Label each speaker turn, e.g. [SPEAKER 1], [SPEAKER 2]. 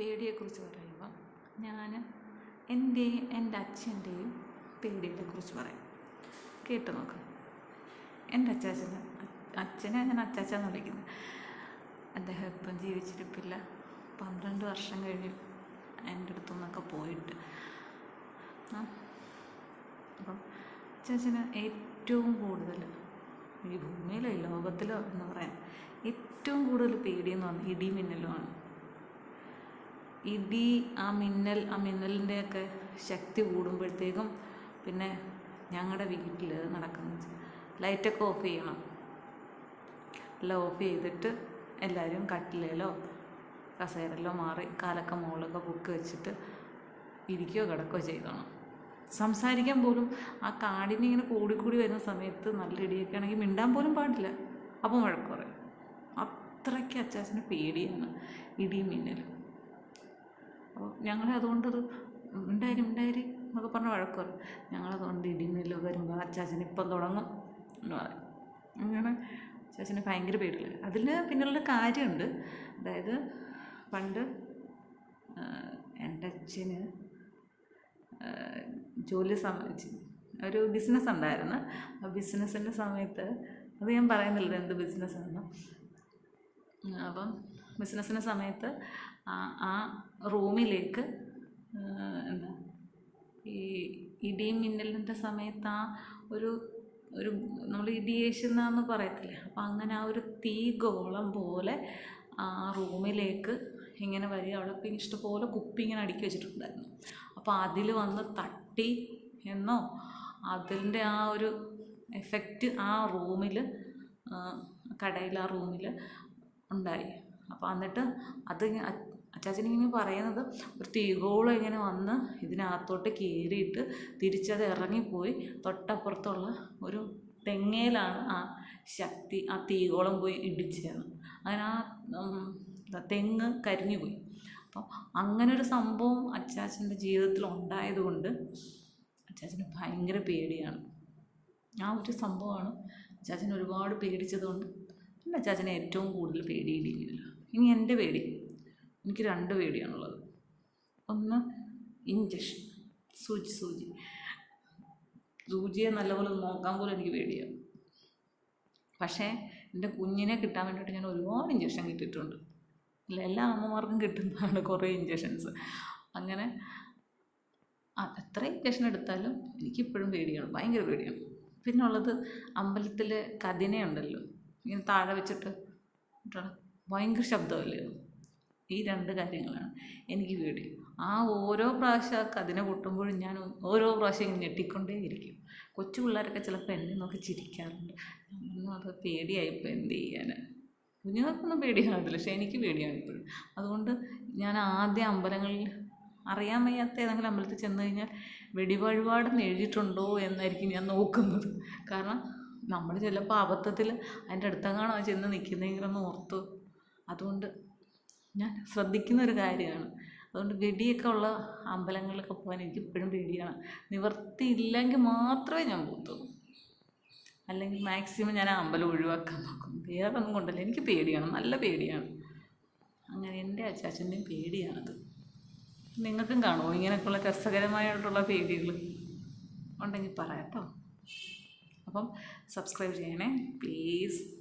[SPEAKER 1] പേടിയെക്കുറിച്ച് പറയുമ്പോൾ ഞാൻ എന്റെയും എന്റെ അച്ഛന്റെയും പേടിയെക്കുറിച്ച് പറയാം. കേട്ട് നോക്ക്. എന്റെ അച്ചാച്ചന് അച്ഛനെ ഞാൻ അച്ചാച്ചന്ന് വിളിക്കുന്നത് അദ്ദേഹം ഇപ്പം ജീവിച്ചിരിപ്പില്ല. പന്ത്രണ്ട് വർഷം കഴിഞ്ഞു എന്റെ അടുത്തു നിന്നൊക്കെ പോയിട്ട് അപ്പം അച്ചാച്ചന് ഏറ്റവും കൂടുതൽ ഈ ഭൂമിയിലോ ലോകത്തിലോ എന്ന് പറയാം ഏറ്റവും കൂടുതൽ പേടിയെന്ന് പറഞ്ഞാൽ ഇടി മിന്നലുമാണ് ഇടി ആ മിന്നൽ ആ മിന്നലിന്റെയൊക്കെ ശക്തി കൂടുമ്പോഴത്തേക്കും പിന്നെ ഞങ്ങളുടെ വീട്ടിൽ നടക്കുന്നത് ലൈറ്റൊക്കെ ഓഫ് ചെയ്യണം. എല്ലാം ഓഫ് ചെയ്തിട്ട് എല്ലാവരും കട്ടിലേലോ കസേരയിലോ മാറി കാലൊക്കെ മുകളിലൊക്കെ ബുക്ക് വെച്ചിട്ട് ഇരിക്കുകയോ കിടക്കുകയോ ചെയ്തോണം. സംസാരിക്കാൻ പോലും ആ കാടിന് ഇങ്ങനെ കൂടിക്കൂടി വരുന്ന സമയത്ത് നല്ല ഇടിയൊക്കെ ആണെങ്കിൽ മിണ്ടാൻ പോലും പാടില്ല. അപ്പം വഴക്ക് പറയും. അത്രയ്ക്ക് അച്ചാച്ചന് പേടിയാണ് ഇടിയും മിന്നലും. അപ്പോൾ ഞങ്ങളെ അതുകൊണ്ടത് ഉണ്ടായിരി ഉണ്ടായിരി എന്നൊക്കെ പറഞ്ഞ വഴക്ക് ഞങ്ങളതുകൊണ്ട് ഇടിമിന്നലൊക്കെ വരുമ്പോൾ അച്ചാച്ചൻ ഇപ്പം തുടങ്ങും എന്ന് പറയും. അങ്ങനെ അച്ചാച്ചന് ഭയങ്കര പേടിയില്ല. അതിൽ പിന്നുള്ള കാര്യമുണ്ട്. അതായത് പണ്ട് എന്റെ അച്ഛന് ജോലി സമയത്ത് ഒരു ബിസിനസ് ഉണ്ടായിരുന്നു. ആ ബിസിനസ്സിന്റെ സമയത്ത് അത് ഞാൻ പറയുന്നില്ല എന്ത് ബിസിനസ്സാണ് അപ്പം ബിസിനസ്സിന്റെ സമയത്ത് ആ റൂമിലേക്ക് എന്താ ഈ ഇടിയും മിന്നലിന്റെ സമയത്ത് ആ ഒരു ഒരു നമ്മൾ ഇടിയേശുന്നാന്ന് പറയത്തില്ലേ? അപ്പം അങ്ങനെ ആ ഒരു തീ ഗോളം പോലെ ആ റൂമിലേക്ക് ഇങ്ങനെ വരിക. അവിടെ ഇപ്പം ഇഷ്ടപോലെ കുപ്പി ഇങ്ങനെ അടുക്കി വെച്ചിട്ടുണ്ടായിരുന്നു. അപ്പോൾ അതിൽ വന്ന് തട്ടി എന്നോ അതിന്റെ ആ ഒരു എഫക്റ്റ് ആ റൂമിൽ കടയിൽ ആ റൂമിൽ ഉണ്ടായി. അപ്പോൾ എന്നിട്ട് അത് അച്ചാച്ചൻ ഇങ്ങനെ പറയുന്നത് ഒരു തീഗോളം ഇങ്ങനെ വന്ന് ഇതിനകത്തോട്ട് കയറിയിട്ട് തിരിച്ചത് ഇറങ്ങിപ്പോയി. തൊട്ടപ്പുറത്തുള്ള ഒരു തെങ്ങയിലാണ് ആ ശക്തി ആ തീഗോളം പോയി ഇടിച്ചത് അങ്ങനെ ആ തെങ്ങ് കരിഞ്ഞുപോയി. അപ്പോൾ അങ്ങനെ ഒരു സംഭവം അച്ചാച്ചന്റെ ജീവിതത്തിൽ ഉണ്ടായതുകൊണ്ട് അച്ചാച്ചന് ഭയങ്കര പേടിയാണ്. ആ ഒരു സംഭവമാണ് അച്ചാച്ചൻ ഒരുപാട് പേടിച്ചതുകൊണ്ട് എന്റെ അച്ചാച്ചനെ ഏറ്റവും കൂടുതൽ പേടി ഇടിയില്ല ഇനി എന്റെ പേടി. എനിക്ക് രണ്ട് പേടിയാണുള്ളത്. ഒന്ന് ഇഞ്ചക്ഷൻ സൂചി സൂചി. സൂചിയെ നല്ലപോലെ നോക്കാൻ പോലും എനിക്ക് പേടിയാണ് പക്ഷേ എന്റെ കുഞ്ഞിനെ കിട്ടാൻ വേണ്ടിയിട്ട് ഞാൻ ഒരുപാട് ഇഞ്ചക്ഷൻ കിട്ടിയിട്ടുണ്ട്. അല്ല എല്ലാ അമ്മമാർക്കും കിട്ടുന്നതാണ് കുറേ ഇഞ്ചക്ഷൻസ് അങ്ങനെ എത്ര ഇഞ്ചക്ഷൻ എടുത്താലും എനിക്കിപ്പോഴും പേടിയാണ്. ഭയങ്കര പേടിയാണ്. പിന്നെ ഉള്ളത് അമ്പലത്തിൽ കതിനയുണ്ടല്ലോ ഇങ്ങനെ താഴെ വെച്ചിട്ട് ഭയങ്കര ശബ്ദമല്ലേ ഈ രണ്ട് കാര്യങ്ങളാണ് എനിക്ക് പേടി. ആ ഓരോ പ്രാവശ്യം ആ കഥന പൊട്ടുമ്പോഴും ഞാൻ ഓരോ പ്രാവശ്യം ഇങ്ങനെ ഞെട്ടിക്കൊണ്ടേ ഇരിക്കും കൊച്ചു പിള്ളേരൊക്കെ ചിലപ്പോൾ എന്നെ നോക്കി ചിരിക്കാറുണ്ട്. ഒന്നും അത് പേടിയായിപ്പോൾ എന്ത് ചെയ്യാൻ കുഞ്ഞുങ്ങൾക്കൊന്നും പേടിയാകത്തില്ല പക്ഷേ എനിക്ക് പേടിയാണ് ഇപ്പോഴും. അതുകൊണ്ട് ഞാൻ ആദ്യം അമ്പലങ്ങളിൽ അറിയാൻ വയ്യാത്ത ഏതെങ്കിലും അമ്പലത്തിൽ ചെന്ന് കഴിഞ്ഞാൽ വെടിവഴിപാടെന്ന് എഴുതിയിട്ടുണ്ടോ എന്നായിരിക്കും ഞാൻ നോക്കുന്നത്. കാരണം നമ്മൾ ചിലപ്പോൾ അബദ്ധത്തിൽ അതിന്റെ അടുത്തെങ്ങാണോ ചെന്ന് നിൽക്കുന്നതെങ്കിലൊന്ന് ഓർത്തു അതുകൊണ്ട് ഞാൻ ശ്രദ്ധിക്കുന്ന ഒരു കാര്യമാണ്. അതുകൊണ്ട് വെടിയൊക്കെ ഉള്ള അമ്പലങ്ങളിലൊക്കെ പോകാൻ എനിക്ക് ഇപ്പോഴും പേടിയാണ്. നിവർത്തി ഇല്ലെങ്കിൽ മാത്രമേ ഞാൻ പോകത്തുള്ളൂ അല്ലെങ്കിൽ മാക്സിമം ഞാൻ അമ്പലം ഒഴിവാക്കാൻ നോക്കും. വേറെ ഒന്നും കൊണ്ടല്ല. എനിക്ക് പേടിയാണ്. നല്ല പേടിയാണ്. അങ്ങനെ എന്റെ അച്ചാച്ചന്റെയും പേടിയാണത്. നിങ്ങൾക്കും കാണുമോ? ഇങ്ങനെയൊക്കെയുള്ള രസകരമായിട്ടുള്ള പേടികൾ ഉണ്ടെങ്കിൽ പറയാം കേട്ടോ. അപ്പം സബ്സ്ക്രൈബ് ചെയ്യണേ. പ്ലീസ്